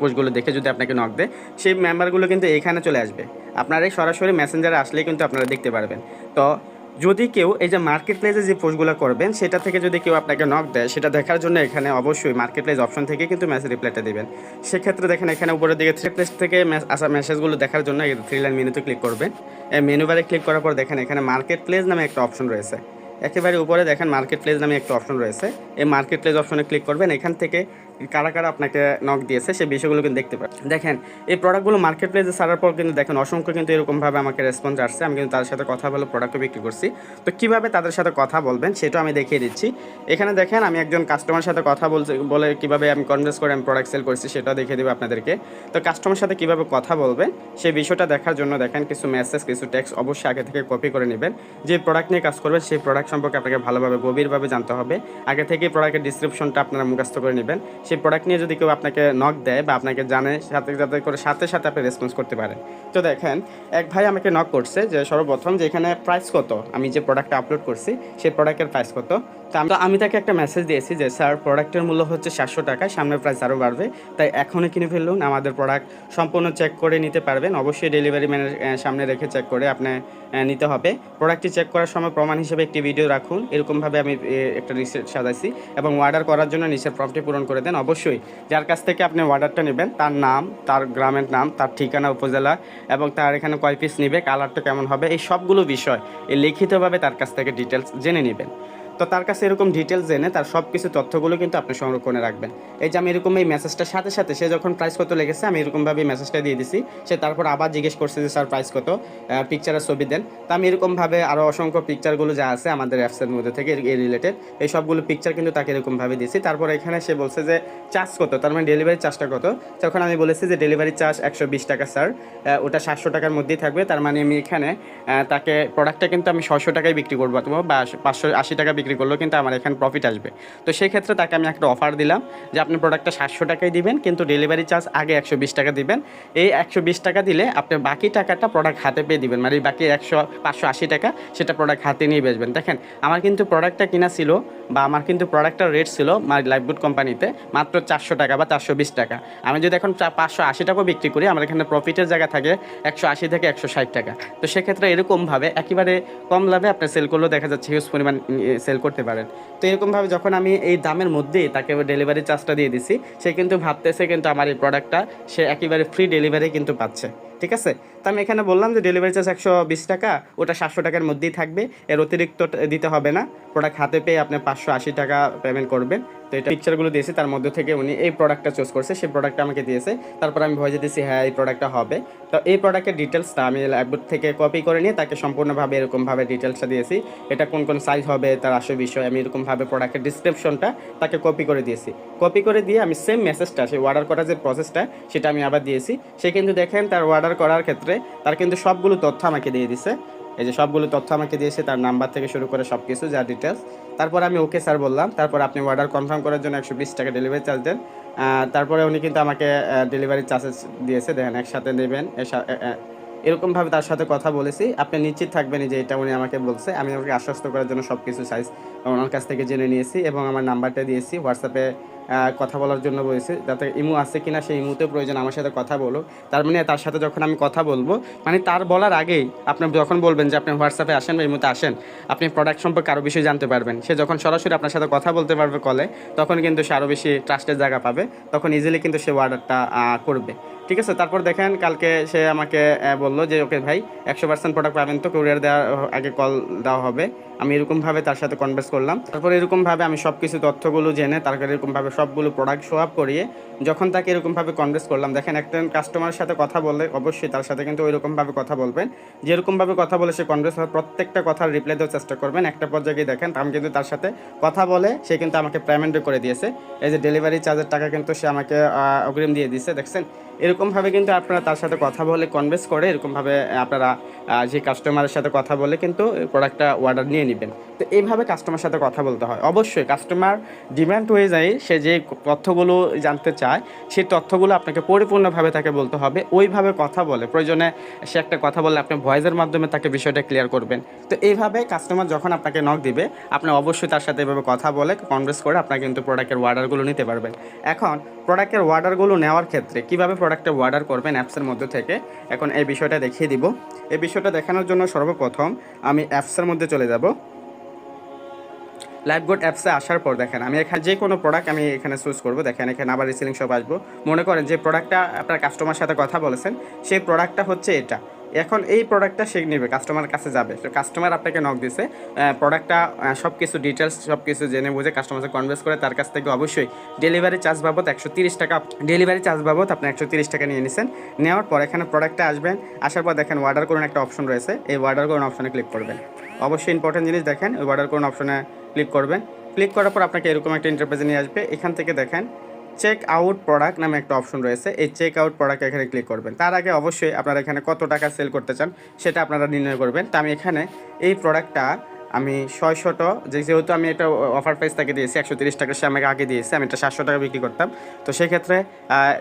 পোস্টগুলো দেখে যদি আপনাকে নক দেয়, সেই মেম্বারগুলো কিন্তু এখানে চলে আসবে। আপনার এই সরাসরি মেসেঞ্জারে আসলেই কিন্তু আপনারা দেখতে পারবেন। তো যদি কেউ এই যে মার্কেট প্লেসে যে পোস্টগুলো করবেন, সেটা থেকে যদি কেউ আপনাকে নক দেয়, সেটা দেখার জন্য এখানে অবশ্যই মার্কেট প্লেস অপশন থেকে কিন্তু মেসেজ রিপ্লাইটা দিবেন। সেক্ষেত্রে দেখেন এখানে উপরের দিকে থ্রি প্লেস থেকে আসা মেসেজগুলো দেখার জন্য থ্রি লাইন মেনুতে ক্লিক করবেন। এই মেনু বারে ক্লিক করার পর দেখেন এখানে মার্কেট প্লেস নামে একটা অপশন রয়েছে। একেবারে উপরে দেখেন মার্কেট প্লেস নামে একটা অপশন রয়েছে। এই মার্কেট প্লেস অপশনে ক্লিক করবেন। এখান থেকে কারা কারা আপনাকে নক দিয়েছে, সেই বিষয়গুলো কিন্তু দেখতে পাবেন দেখেন, এই প্রোডাক্টগুলো মার্কেট প্লেসে ছাড়ার পর কিন্তু দেখেন, অসংখ্য কিন্তু এরকমভাবে আমাকে রেসপন্স আসছে। আমি কিন্তু তাদের সাথে কথা বলে প্রোডাক্টও বিক্রি করছি। তো কীভাবে তাদের সাথে কথা বলবেন সেটাও আমি দেখিয়ে দিচ্ছি। এখানে দেখেন, আমি একজন কাস্টমার সাথে কথা বলছি, বলে কীভাবে আমি কনভেন্স করে আমি প্রোডাক্ট সেল করছি, সেটাও দেখিয়ে দেবো আপনাদেরকে। তো কাস্টমার সাথে কীভাবে কথা বলবেন, সেই বিষয়টা দেখার জন্য দেখেন, কিছু মেসেজ কিছু টেক্সট অবশ্যই আগে থেকে কপি করে নেবেন। যে প্রোডাক্ট নিয়ে কাজ করবেন, সেই প্রোডাক্ট সম্পর্কে আপনাকে ভালোভাবে, গভীরভাবে জানতে হবে। আগে থেকেই প্রোডাক্টের ডিসক্রিপশনটা আপনারা মুখস্থ করে নেবেন। সেই প্রোডাক্ট নিয়ে যদি কেউ আপনাকে নক দেয় বা আপনাকে জানে, সাথে সাথে করে সাথে সাথে আপনি রেসপন্স করতে পারেন। তো দেখেন, এক ভাই আমাকে নক করছে যে, সর্বপ্রথম যে এখানে প্রাইস কত? আমি যে প্রোডাক্টটা আপলোড করছি, সেই প্রোডাক্টের প্রাইস কত? তো আমি- তাকে একটা মেসেজ দিয়েছি যে স্যার প্রোডাক্টের মূল্য হচ্ছে সাতশো টাকা সামনের প্রাইস আরও বাড়বে। তাই এখনই কিনে ফেলুন আমাদের প্রোডাক্ট সম্পূর্ণ চেক করে নিতে পারবেন। অবশ্যই ডেলিভারি ম্যানের সামনে রেখে চেক করে আপনি আহ, নিতে হবে। প্রোডাক্টটি চেক করার সময় প্রমাণ হিসেবে একটি ভিডিও রাখুন। এরকমভাবে আমি একটা রিসেট সাজাইছি এবং অর্ডার করার জন্য নিচের ফর্মটি পূরণ করে দেন। অবশ্যই যার কাছ থেকে আপনি অর্ডারটা নেবেন তার নাম তার গ্রামের নাম তার ঠিকানা উপজেলা এবং তার এখানে কয় পিস নেবে কালারটা কেমন হবে এই সবগুলো বিষয় এই লিখিতভাবে তার কাছ থেকে ডিটেলস জেনে নেবেন। তো তার কাছে এরকম ডিটেলস জেনে তার সব কিছু তথ্যগুলো কিন্তু আপনি সংরক্ষণে রাখবেন। এই যে আমি এরকম এই মেসেজটার সাথে সাথে সে যখন প্রাইস কত লেগেছে, আমি এরকমভাবে মেসেজটা দিয়ে দিছি। সে তারপর আবার জিজ্ঞেস করছে যে স্যার প্রাইস কত? পিকচারের ছবি দেন। তো আমি এরকমভাবে আরও অসংখ্য পিকচারগুলো যা আছে আমাদের অ্যাপসের মধ্যে থেকে এই রিলেটেড এই সবগুলো পিকচার কিন্তু তাকে এরকমভাবে দিয়েছি। তারপর এখানে সে বলছে যে চার্জ কত? তার মানে ডেলিভারি চার্জটা কত? তখন আমি বলেছি যে ডেলিভারি চার্জ একশো বিশ টাকা স্যার ওটা সাতশো টাকার মধ্যেই থাকবে। তার মানে আমি এখানে তাকে প্রোডাক্টটা কিন্তু আমি ছশো টাকায় বিক্রি করব বা পাঁচশো আশি টাকা বিক্রি করলেও কিন্তু আমার এখানে প্রফিট আসবে। তো সেই ক্ষেত্রে তাকে আমি একটা অফার দিলাম যে আপনি প্রোডাক্টটা সাতশো টাকায় দিবেন, কিন্তু ডেলিভারি চার্জ আগে একশো বিশ টাকা দিবেন। এই একশো বিশ টাকা দিলে আপনি বাকি টাকাটা প্রোডাক্ট হাতে পেয়ে দিবেন। মানে বাকি একশো পাঁচশো আশি টাকা সেটা প্রোডাক্ট হাতে নিয়ে বেচবেন। দেখেন, আমার কিন্তু প্রোডাক্টটা কিনা ছিল বা আমার কিন্তু প্রোডাক্টটার রেট ছিল লাইফগুড কোম্পানিতে মাত্র চারশো টাকা বা চারশো বিশ টাকা। আমি যদি এখন পাঁচশো আশি টাকাও বিক্রি করি, আমার এখানে প্রফিটের জায়গা থাকে একশো আশি থেকে একশো ষাট টাকা। তো সেক্ষেত্রে এরকমভাবে একেবারে কম লাভে আপনি সেল করলেও দেখা যাচ্ছে হিউজ পরিমাণ সেল করতে পারেন। তো এরকমভাবে যখন আমি এই দামের মধ্যেই তাকে ডেলিভারি চার্জটা দিয়ে দিছি, সে কিন্তু ভাবতেছে কিন্তু আমার এই প্রোডাক্টটা সে একেবারে ফ্রি ডেলিভারি কিন্তু পাচ্ছে। ঠিক আছে? তো আমি এখানে বললাম যে ডেলিভারি চার্জ একশো বিশ টাকা, ওটা সাতশো টাকার মধ্যেই থাকবে। এর অতিরিক্ত দিতে হবে না। প্রোডাক্ট হাতে পেয়ে আপনি পাঁচশো আশি টাকা পেমেন্ট করবেন। তো এটা পিকচারগুলো দিয়েছি, তার মধ্যে থেকে উনি এই প্রোডাক্টটা চুজ করছে, সেই প্রোডাক্টটা আমাকে দিয়েছে। তারপর আমি ভয় দিয়েছি হ্যাঁ এই প্রোডাক্টটা হবে। তো এই প্রোডাক্টের ডিটেলসটা আমি ল্যাববুক থেকে কপি করে নিয়ে তাকে সম্পূর্ণভাবে, এরকমভাবে ডিটেলসটা দিয়েছি। এটা কোন কোন সাইজ হবে, তার আসল বিষয়, আমি এরকমভাবে প্রোডাক্টের ডিসক্রিপশনটা তাকে কপি করে দিয়েছি। কপি করে দিয়ে আমি সেম মেসেজটা সেই অর্ডার করার যে প্রসেসটা সেটা আমি আবার দিয়েছি। সে কিন্তু দেখেন তার অর্ডার করার ক্ষেত্রে তার কিন্তু সবগুলো তথ্য আমাকে দিয়ে দিছে। এই যে সবগুলো তথ্য আমাকে দিয়েছে, তার নাম্বার থেকে শুরু করে সব কিছু যা ডিটেলস তারপর আমি ওকে স্যার বললাম, তারপর আপনি অর্ডার কনফার্ম করার জন্য একশো বিশ টাকা ডেলিভারি চার্জ দেন। তারপরে উনি কিন্তু আমাকে ডেলিভারি চার্জেস দিয়েছে, দেখেন একসাথে নেবেন এরকমভাবে তার সাথে কথা বলেছি। আপনি নিশ্চিত থাকবেন যে এটা উনি আমাকে বলছে। আমি ওকে আশ্বস্ত করার জন্য সব কিছু সাইজ ওনার কাছ থেকে জেনে নিয়েছি এবং আমার নাম্বারটা দিয়েছি, হোয়াটসঅ্যাপে কথা বলার জন্য বলেছি, যাতে ইমু আছে কিনা সেই ইমুতে প্রয়োজন, আমার সাথে কথা বলো। তার মানে তার সাথে যখন আমি কথা বলব মানে তার বলার আগেই আপনি যখন বলবেন যে আপনি হোয়াটসঅ্যাপে আসেন বা ইমুতে আসেন, আপনি প্রোডাক্ট সম্পর্কে আরও বেশি জানতে পারবেন। সে যখন সরাসরি আপনার সাথে কথা বলতে পারবে কলে তখন কিন্তু সে আরও বেশি ট্রাস্টের জায়গা পাবে, তখন ইজিলি কিন্তু সে অর্ডারটা করবে। ঠিক আছে? তারপর দেখেন, কালকে সে আমাকে বলল যে, ওকে ভাই, একশো পার্সেন্ট প্রোডাক্ট পাবেন তো কুরিয়ার দেওয়ার আগে কল দেওয়া হবে। আমি এরকমভাবে তার সাথে কনভার্স করলাম। তারপর এরকমভাবে আমি সব কিছু তথ্যগুলো জেনে, তারপরে এরকমভাবে সবগুলো প্রোডাক্ট আপ করিয়ে, যখন তাকে এরকমভাবে কনভার্স করলাম, দেখেন একটা কাস্টমারের সাথে কথা বললে অবশ্যই তার সাথে কিন্তু ওইরকমভাবে কথা বলবেন। যেরকমভাবে কথা বলে সে কনভার্স হয় প্রত্যেকটা কথার রিপ্লাই দেওয়ার চেষ্টা করবেন। একটা পর্যায়ে দেখেন, আমি কিন্তু তার সাথে কথা বলে সে কিন্তু আমাকে পেমেন্টও করে দিয়েছে। এই যে ডেলিভারি চার্জের টাকা কিন্তু সে আমাকে অগ্রিম দিয়ে দিচ্ছে দেখছেন? এরকমভাবে কিন্তু আপনারা তার সাথে কথা বলে কনভেন্স করে, এরকমভাবে আপনারা যে কাস্টমারের সাথে কথা বলে কিন্তু প্রোডাক্টটা অর্ডার নিয়ে নেবেন। তো এইভাবে কাস্টমার সাথে কথা বলতে হয়। অবশ্যই কাস্টমার ডিমান্ড হয়ে যায়, সে যে তথ্যগুলো জানতে চায় সেই তথ্যগুলো আপনাকে পরিপূর্ণভাবে তাকে বলতে হবে। ওইভাবে কথা বলে। প্রয়োজনে সে একটা কথা বললে আপনি ভয়েসের মাধ্যমে তাকে বিষয়টা ক্লিয়ার করবেন। তো এইভাবে কাস্টমার যখন আপনাকে নক দিবে, আপনি অবশ্যই তার সাথে এভাবে কথা বলে কনভেন্স করে আপনার কিন্তু প্রোডাক্টের অর্ডারগুলো নিতে পারবেন। এখন প্রোডাক্টের অর্ডারগুলো নেওয়ার ক্ষেত্রে কীভাবে প্রোডাক্টের অর্ডার করবেন অ্যাপসের মধ্যে থেকে? এখন এই বিষয়টা দেখিয়ে দিব। এই বিষয়টা দেখানোর জন্য সর্বপ্রথম আমি অ্যাপসের মধ্যে চলে যাব। লাইভ গোড অ্যাপসে আসার পর দেখেন, আমি এখানে যে কোনো প্রোডাক্ট আমি এখানে চুজ করব। দেখেন, এখানে আবার রিসেলিং শপ আসব। মনে করেন যে প্রোডাক্টটা আপনার কাস্টমার সাথে কথা বলেছেন, সেই প্রোডাক্টটা হচ্ছে এটা। এখন এই প্রোডাক্টটা সে নেবে কাস্টমার কাছে যাবে। তো কাস্টমার আপনাকে নক দিছে প্রোডাক্টটা সব কিছু ডিটেলস সব কিছু জেনে বুঝে কাস্টমারকে কনভেন্স করে তার কাছ থেকে অবশ্যই ডেলিভারি চার্জ বাবদ একশো তিরিশ টাকা ডেলিভারি চার্জ বাবদ আপনি একশো তিরিশ টাকা নিয়ে নিছেন। নেওয়ার পর এখানে প্রোডাক্টটা আসবেন আসার পর দেখেন অর্ডার করুন একটা অপশন রয়েছে, এই অর্ডার করুন অপশনে ক্লিক করবেন। অবশ্যই ইম্পর্টেন্ট জিনিস দেখেন ওই অর্ডার করুন অপশনে ক্লিক করবেন। ক্লিক করার পর আপনাকে এরকম একটা ইন্টারপ্রেজে নিয়ে আসবে, এখান থেকে দেখেন চেক আউট প্রোডাক্ট নামে একটা অপশন রয়েছে। এই চেক আউট প্রোডাক্ট এখানে ক্লিক করবেন। তার আগে অবশ্যই আপনারা এখানে কত টাকা সেল করতে চান, সেটা আপনারা নির্ণয় করবেন। তো আমি এখানে এই প্রোডাক্টটা আমি ছয়শত, যে যেহেতু আমি একটা অফার প্রাইস তাকে দিয়েছি, একশো তিরিশ টাকা সে আমাকে আগে দিয়েছে, আমি এটা সাতশো টাকা বিক্রি করতাম। তো সেক্ষেত্রে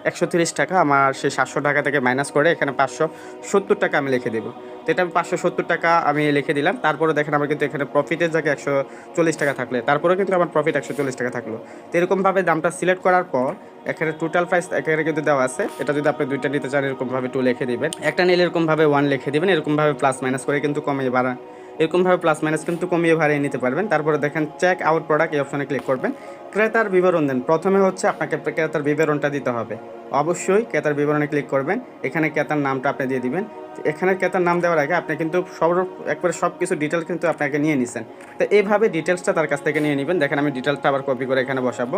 একশো তিরিশ টাকা আমার সেই সাতশো টাকা থেকে মাইনাস করে এখানে পাঁচশো সত্তর টাকা আমি লিখে দেবো। তো এটা আমি পাঁচশো সত্তর টাকা আমি লিখে দিলাম। তারপরে দেখেন আমার কিন্তু এখানে প্রফিটের জায়গায় একশো চল্লিশ টাকা থাকলে, তারপরেও কিন্তু আমার প্রফিট একশো চল্লিশ টাকা থাকল। তো এরকমভাবে দামটা সিলেক্ট করার পর, এখানে টোটাল প্রাইস এখানে কিন্তু দেওয়া আছে। এটা যদি আপনি দুইটা নিতে চান, এরকমভাবে টু লিখে দিবেন। একটা নিলে এরকমভাবে ওয়ান লিখে দিবেন, এরকমভাবে প্লাস মাইনাস করে কিন্তু কমে বাড়া এরকমভাবে প্লাস মাইনাস কিন্তু কমিয়ে ভাড়িয়ে নিতে পারবেন। তারপরে দেখেন চেক আউট প্রোডাক্ট এই অপশনে ক্লিক করবেন। ক্রেতার বিবরণ দেন। প্রথমে হচ্ছে আপনাকে ক্রেতার বিবরণটা দিতে হবে। অবশ্যই ক্রেতার বিবরণে ক্লিক করবেন। এখানে ক্রেতার নামটা আপনি দিয়ে দিবেন। এখানে ক্রেতার নাম দেওয়ার আগে আপনি কিন্তু সব, একবারে সব কিছু ডিটেলস কিন্তু আপনাকে নিয়ে নিছেন। তো এইভাবে ডিটেলসটা তার কাছ থেকে নিয়ে নেবেন। দেখেন আমি ডিটেলসটা আবার কপি করে এখানে বসাবো।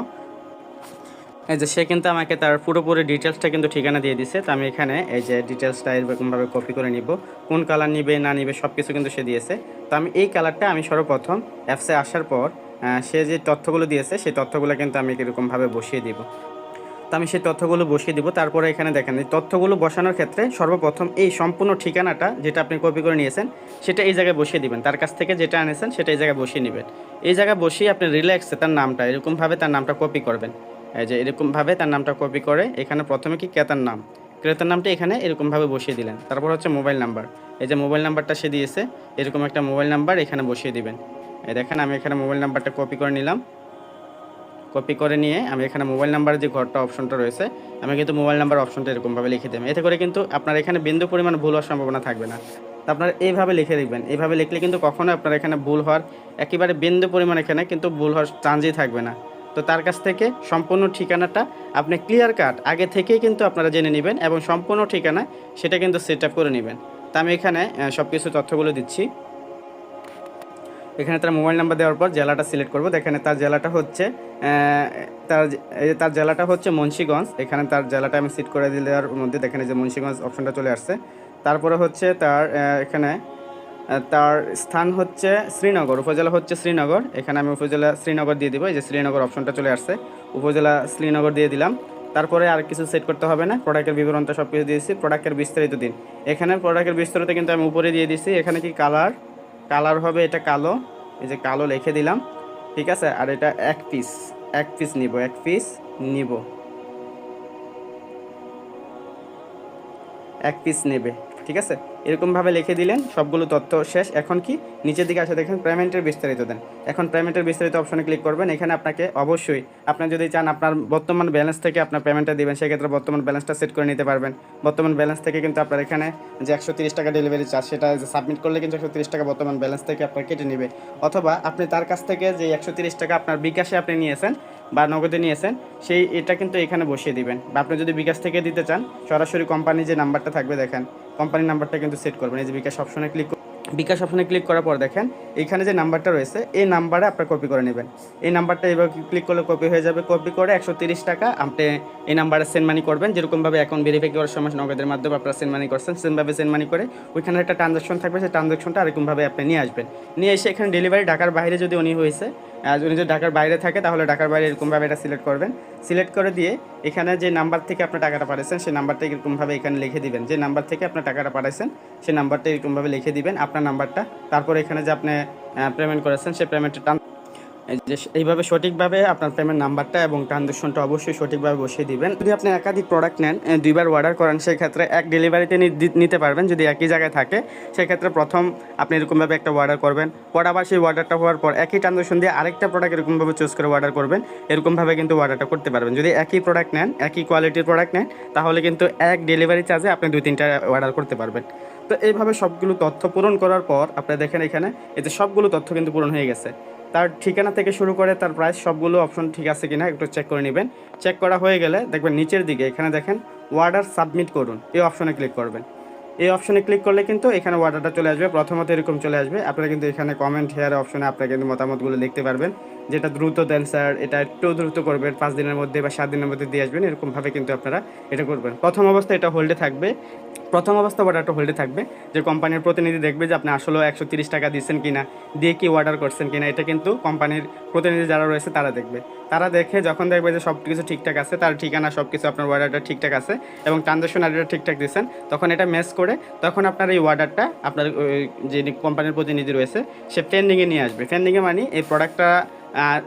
এই যে সে কিন্তু আমাকে তার পুরোপুরি ডিটেলসটা কিন্তু ঠিকানা দিয়ে দিছে। তো আমি এখানে এই যে ডিটেলসটা এরকমভাবে কপি করে নিব। কোন কালার নিবে, না নিবে সব কিছু কিন্তু সে দিয়েছে। তো আমি এই কালারটা আমি সর্বপ্রথম অ্যাপসে আসার পর সে যে তথ্যগুলো দিয়েছে, সেই তথ্যগুলো কিন্তু আমি এরকমভাবে বসিয়ে দিব। তো আমি সেই তথ্যগুলো বসিয়ে দিব। তারপরে এখানে দেখেন, এই তথ্যগুলো বসানোর ক্ষেত্রে সর্বপ্রথম এই সম্পূর্ণ ঠিকানাটা যেটা আপনি কপি করে নিয়েছেন, সেটা এই জায়গায় বসিয়ে দিবেন। তার কাছ থেকে যেটা আনেছেন, সেটা এই জায়গায় বসিয়ে নেবেন। এই জায়গায় বসিয়ে আপনি রিল্যাক্সে তার নামটা, এরকমভাবে তার নামটা কপি করবেন। এই যে এরকমভাবে তার নামটা কপি করে এখানে প্রথমে কি ক্রেতার নাম? ক্রেতার নামটা এখানে এরকমভাবে বসিয়ে দিলেন। তারপর হচ্ছে মোবাইল নাম্বার এই যে মোবাইল নাম্বারটা সে দিয়েছে, এরকম একটা মোবাইল নাম্বার এখানে বসিয়ে দিবেন। এই দেখেন, আমি এখানে মোবাইল নাম্বারটা কপি করে নিলাম। কপি করে নিয়ে আমি এখানে মোবাইল নাম্বার যে ঘরটা অপশনটা রয়েছে, আমি কিন্তু মোবাইল নাম্বার অপশনটা এরকমভাবে লিখে দেবেন এতে করে কিন্তু আপনার এখানে বিন্দু পরিমাণ ভুল হওয়ার সম্ভাবনা থাকবে না। তো আপনারা এইভাবে লিখে দেখবেন। এইভাবে লিখলে কিন্তু কখনো আপনার এখানে ভুল হওয়ার একেবারে বিন্দু পরিমাণ এখানে কিন্তু ভুল হওয়ার চান্সই থাকবে না। তো তার কাছ থেকে সম্পূর্ণ ঠিকানাটা আপনি ক্লিয়ার কাট আগে থেকেই কিন্তু আপনারা জেনে নেবেন এবং সম্পূর্ণ ঠিকানা সেটা কিন্তু সেট আপ করে নেবেন। তা আমি এখানে সব কিছু তথ্যগুলো দিচ্ছি। এখানে তার মোবাইল নাম্বার দেওয়ার পর জেলাটা সিলেক্ট করব। এখানে তার জেলাটা হচ্ছে তার তার জেলাটা হচ্ছে মুন্সীগঞ্জ। এখানে তার জেলাটা আমি সিট করে দেওয়ার মধ্যে দেখেন যে মুন্সিগঞ্জ অপশনটা চলে আসছে। তারপরে হচ্ছে তার এখানে তার স্থান হচ্ছে শ্রীনগর, উপজেলা হচ্ছে শ্রীনগর। এখানে আমি উপজেলা শ্রীনগর দিয়ে দিব, এই যে শ্রীনগর অপশনটা চলে আসছে। উপজেলা শ্রীনগর দিয়ে দিলাম। তারপরে আর কিছু সেট করতে হবে না প্রোডাক্টের বিবরণটা সব কিছু দিয়েছি প্রোডাক্টের বিস্তারিত দিন। এখানে প্রোডাক্টের বিস্তারিত কিন্তু আমি উপরে দিয়ে দিয়েছি, এখানে কি কালার কালার হবে এটা কালো, এই যে কালো লিখে দিলাম, ঠিক আছে? আর এটা এক পিস এক পিস নিব, এক পিস নিব। এক পিস নেবে, ঠিক আছে? এরকমভাবে লিখে দিলেন, সবগুলো তথ্য শেষ। এখন কি? নিচের দিকে আসে দেখেন পেমেন্টের বিস্তারিত দেন। এখন পেমেন্টের বিস্তারিত অপশনে ক্লিক করবেন। এখানে আপনাকে অবশ্যই, আপনি যদি চান আপনার বর্তমান ব্যালেন্স থেকে আপনার পেমেন্টটা দিবেন, সেক্ষেত্রে বর্তমান ব্যালেন্সটা সেট করে নিতে পারবেন। বর্তমান ব্যালেন্স থেকে কিন্তু আপনার এখানে যে একশো টাকা ডেলিভারি চার্জ সেটা সাবমিট করলে কিন্তু একশো টাকা বর্তমান ব্যালেন্স থেকে আপনার কেটে নেবে। অথবা আপনি তার কাছ থেকে যে একশো টাকা আপনার বিকাশে আপনি নিয়েছেন বা নগদে নিয়েছেন, সেই এটা কিন্তু এখানে বসিয়ে দিবেন। বা আপনি যদি বিকাশ থেকে দিতে চান, সরাসরি কোম্পানি যে নাম্বারটা থাকবে দেখেন কোম্পানির নাম্বারটা কিন্তু সেট করবেন। এই যে বিকাশ অপশনে ক্লিক বিকাশ অপশনে ক্লিক করার পর দেখেন, এখানে যে নাম্বারটা রয়েছে, এই নাম্বারে আপনার কপি করে নেবেন। এই নাম্বারটা এবার ক্লিক করলে কপি হয়ে যাবে। কপি করে একশো টাকা আপনি এই নাম্বারে সেন্ড মানি করবেন। যেরকমভাবে অ্যাকাউন্ট ভেরিফাই করার সময় নগদের মাধ্যমে আপনারা সেন্ড মানি করছেন, সেমভাবে সেন্ড মানি করে ওইখানে একটা ট্রানজাকশন থাকবে। সেই ট্রানজাকশনটা এরকমভাবে আপনি নিয়ে আসবেন। নিয়ে এসে এখানে ডেলিভারি ঢাকার বাইরে যদি উনি হয়েছে যদি ঢাকার বাইরে থাকে, তাহলে ঢাকার বাইরে এরকমভাবে এটা সিলেক্ট করবেন। সিলেক্ট করে দিয়ে এখানে যে নাম্বার থেকে আপনার টাকাটা পাঠাইছেন, সেই নাম্বারটা এরকমভাবে এখানে লিখে দিবেন। যে নাম্বার থেকে আপনার টাকাটা পাঠাইছেন, সেই নাম্বারটা এরকমভাবে লিখে দিবেন, আপনার নাম্বারটা তারপর এখানে যে আপনি পেমেন্ট করেছেন, সেই পেমেন্টটা এইভাবে সঠিকভাবে আপনার পেমেন্ট নাম্বারটা এবং ট্রানজ্যাকশনটা অবশ্যই সঠিকভাবে বসিয়ে দিবেন। যদি আপনি একাধিক প্রোডাক্ট নেন দুইবার অর্ডার করেন, সেক্ষেত্রে এক ডেলিভারিতে নিতে পারবেন যদি একই জায়গায় থাকে। সেক্ষেত্রে প্রথম আপনি এরকমভাবে একটা অর্ডার করবেন। পর আবার সেই অর্ডারটা হওয়ার পর একই ট্রানজ্যাকশন দিয়ে আরেকটা প্রোডাক্ট এরকমভাবে চুজ করে অর্ডার করবেন। এরকমভাবে কিন্তু অর্ডারটা করতে পারবেন। যদি একই প্রোডাক্ট নেন, একই কোয়ালিটির প্রোডাক্ট নেন, তাহলে কিন্তু এক ডেলিভারি চার্জে আপনি দুই, তিনটা অর্ডার করতে পারবেন। তো এইভাবে সবগুলো তথ্য পূরণ করার পর, আপনি দেখেন এখানে এতে সবগুলো তথ্য কিন্তু পূরণ হয়ে গেছে। তার ঠিকানা থেকে শুরু করে তার প্রাইস সবগুলো অপশন ঠিক আছে কিনা একটু চেক করে নেবেন। চেক করা হয়ে গেলে দেখবেন নিচের দিকে এখানে দেখেন অর্ডার সাবমিট করুন। এই অপশনে ক্লিক করবেন। এই অপশনে ক্লিক করলে কিন্তু এখানে অর্ডারটা চলে আসবে। প্রথমত এরকম চলে আসবে। আপনারা কিন্তু এখানে কমেন্ট হেয়ার অপশনে আপনারা কিন্তু মতামতগুলো লিখতে পারবেন। যেটা দ্রুত দেন স্যার এটা একটু দ্রুত করবেন। পাঁচ দিনের মধ্যে বা সাত দিনের মধ্যে দিয়ে আসবেন। এরকমভাবে কিন্তু আপনারা এটা করবেন। প্রথম অবস্থায় এটা হোল্ডে থাকবে। প্রথম অবস্থা অর্ডারটা হোল্ডে থাকবে, যে কোম্পানির প্রতিনিধি দেখবে যে আপনি আসলে একশো তিরিশ টাকা দিচ্ছেন কিনা, দিয়ে কি অর্ডার করছেন কিনা, এটা কিন্তু কোম্পানির প্রতিনিধি যারা রয়েছে তারা দেখবে। তারা দেখে যখন দেখবে যে সব কিছু ঠিকঠাক আছে, তার ঠিকানা সব কিছু আপনার অর্ডারটা ঠিকঠাক আছে এবং ট্রানজাকশন আইডিটা ঠিকঠাক দিচ্ছেন, তখন এটা ম্যাচ করে তখন আপনার এই অর্ডারটা আপনার যে কোম্পানির প্রতিনিধি রয়েছে, সে পেন্ডিংয়ে নিয়ে আসবে। পেন্ডিংয়ে মানে এই প্রোডাক্টটা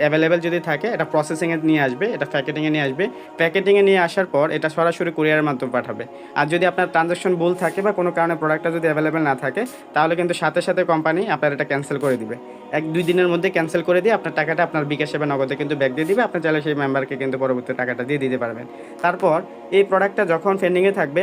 অ্যাভেলেবেল যদি থাকে, এটা প্রসেসিংয়ে নিয়ে আসবে, এটা প্যাকেটিংয়ে নিয়ে আসবে। প্যাকেটিংয়ে নিয়ে আসার পর এটা সরাসরি কুরিয়ারের মাধ্যমে পাঠাবে। আর যদি আপনার ট্রানজাকশন ভুল থাকে বা কোনো কারণে প্রোডাক্টটা যদি অ্যাভেলেবেল না থাকে, তাহলে কিন্তু সাথে সাথে কোম্পানি আপনার এটা ক্যান্সেল করে দিবে। এক দুই দিনের মধ্যে ক্যান্সেল করে দিয়ে আপনার টাকাটা আপনার বিকাশে বা নগদে কিন্তু ব্যাক দিয়ে দিবে। আপনি চাইলে সেই মেম্বারকে কিন্তু পরবর্তী টাকাটা দিয়ে দিতে পারবেন। তারপর এই প্রোডাক্টটা যখন পেন্ডিংয়ে থাকবে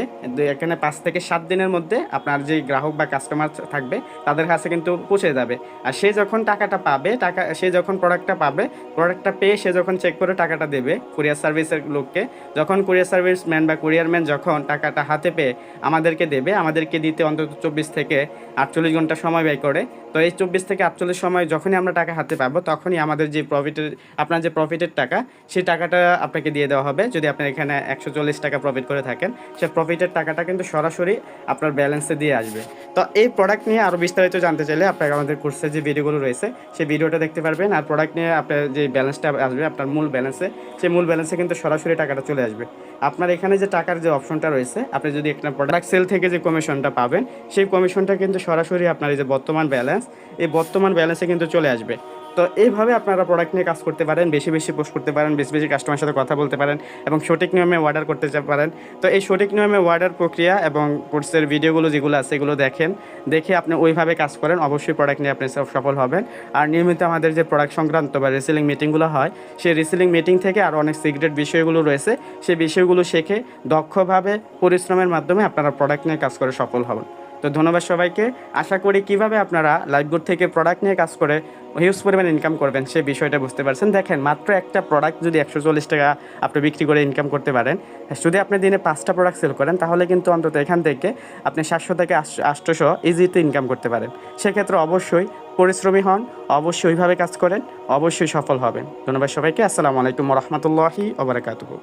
এখানে পাঁচ থেকে সাত দিনের মধ্যে আপনার যে গ্রাহক বা কাস্টমার থাকবে, তাদের কাছে কিন্তু পৌঁছে যাবে। আর সে যখন টাকাটা পাবে, টাকা, সে যখন প্রোডাক্টটা পাবে প্রোডাক্টটা পেয়ে সে যখন চেক করে টাকাটা দেবে কুরিয়ার সার্ভিসের লোককে, যখন কুরিয়ার সার্ভিস ম্যান বা কুরিয়ার ম্যান যখন টাকাটা হাতে পেয়ে আমাদেরকে দেবে, আমাদেরকে দিতে অন্তত চব্বিশ থেকে আটচল্লিশ ঘণ্টা সময় ব্যয় করে, তো এই চব্বিশ থেকে আটচল্লিশ সময় যখনই আমরা টাকা হাতে পাবো, তখনই আমাদের যে প্রফিটের আপনার যে প্রফিটের টাকা, সেই টাকাটা আপনাকে দিয়ে দেওয়া হবে। যদি আপনি এখানে একশো চল্লিশ টাকা প্রফিট করে থাকেন, সে প্রফিটের টাকাটা কিন্তু সরাসরি আপনার ব্যালেন্সে দিয়ে আসবে। তো এই প্রোডাক্ট নিয়ে আরও বিস্তারিত জানতে চাইলে আপনাকে আমাদের কোর্সের যে ভিডিওগুলো রয়েছে, সেই ভিডিওটা দেখতে পারবেন। আর প্রোডাক্ট নিয়ে আপনার যে ব্যালেন্সটা আসবে, আপনার মূল ব্যালেন্সে, সেই মূল ব্যালেন্সে কিন্তু সরাসরি টাকাটা চলে আসবে। আপনার এখানে যে টাকার যে অপশনটা রয়েছে, আপনি যদি একটা প্রোডাক্ট সেল থেকে যে কমিশনটা পাবেন, সেই কমিশনটা কিন্তু সরাসরি আপনার এই যে বর্তমান ব্যালেন্স, এই বর্তমান ব্যালেন্সে কিন্তু চলে আসবে। তো এইভাবে আপনারা প্রোডাক্ট নিয়ে কাজ করতে পারেন, বেশি বেশি পোস্ট করতে পারেন, বেশি বেশি কাস্টমারের সাথে কথা বলতে পারেন এবং সঠিক নিয়মে অর্ডার করতে পারেন। তো এই সঠিক নিয়মে অর্ডার প্রক্রিয়া এবং কোর্সের ভিডিওগুলো যেগুলো আছে এগুলো দেখেন। দেখে আপনি ওইভাবে কাজ করেন, অবশ্যই প্রোডাক্ট নিয়ে আপনি সফল হবেন। আর নিয়মিত আমাদের যে প্রোডাক্ট সংক্রান্ত বা রিসেলিং মিটিংগুলো হয়, সেই রিসেলিং মিটিং থেকে আরও অনেক সিক্রেট বিষয়গুলো রয়েছে, সেই বিষয়গুলো শেখে দক্ষভাবে পরিশ্রমের মাধ্যমে আপনারা প্রোডাক্ট নিয়ে কাজ করে সফল হবেন। তো ধন্যবাদ সবাইকে। আশা করি কীভাবে আপনারা লাইফগুড থেকে প্রোডাক্ট নিয়ে কাজ করে হিউজ পরিমাণ ইনকাম করবেন সেই বিষয়টা বুঝতে পারছেন। দেখেন, মাত্র একটা প্রোডাক্ট যদি একশো চল্লিশ টাকা আপনি বিক্রি করে ইনকাম করতে পারেন, যদি আপনি দিনে পাঁচটা প্রোডাক্ট সেল করেন, তাহলে কিন্তু অন্তত এখান থেকে আপনি সাতশো থেকে আটশোশো ইজিতে ইনকাম করতে পারেন। সেক্ষেত্রে অবশ্যই পরিশ্রমী হন, অবশ্যই ওইভাবে কাজ করেন, অবশ্যই সফল হবেন। ধন্যবাদ সবাইকে, আসসালামু আলাইকুম রহমতুল্লাহি ওবরাকাতুহু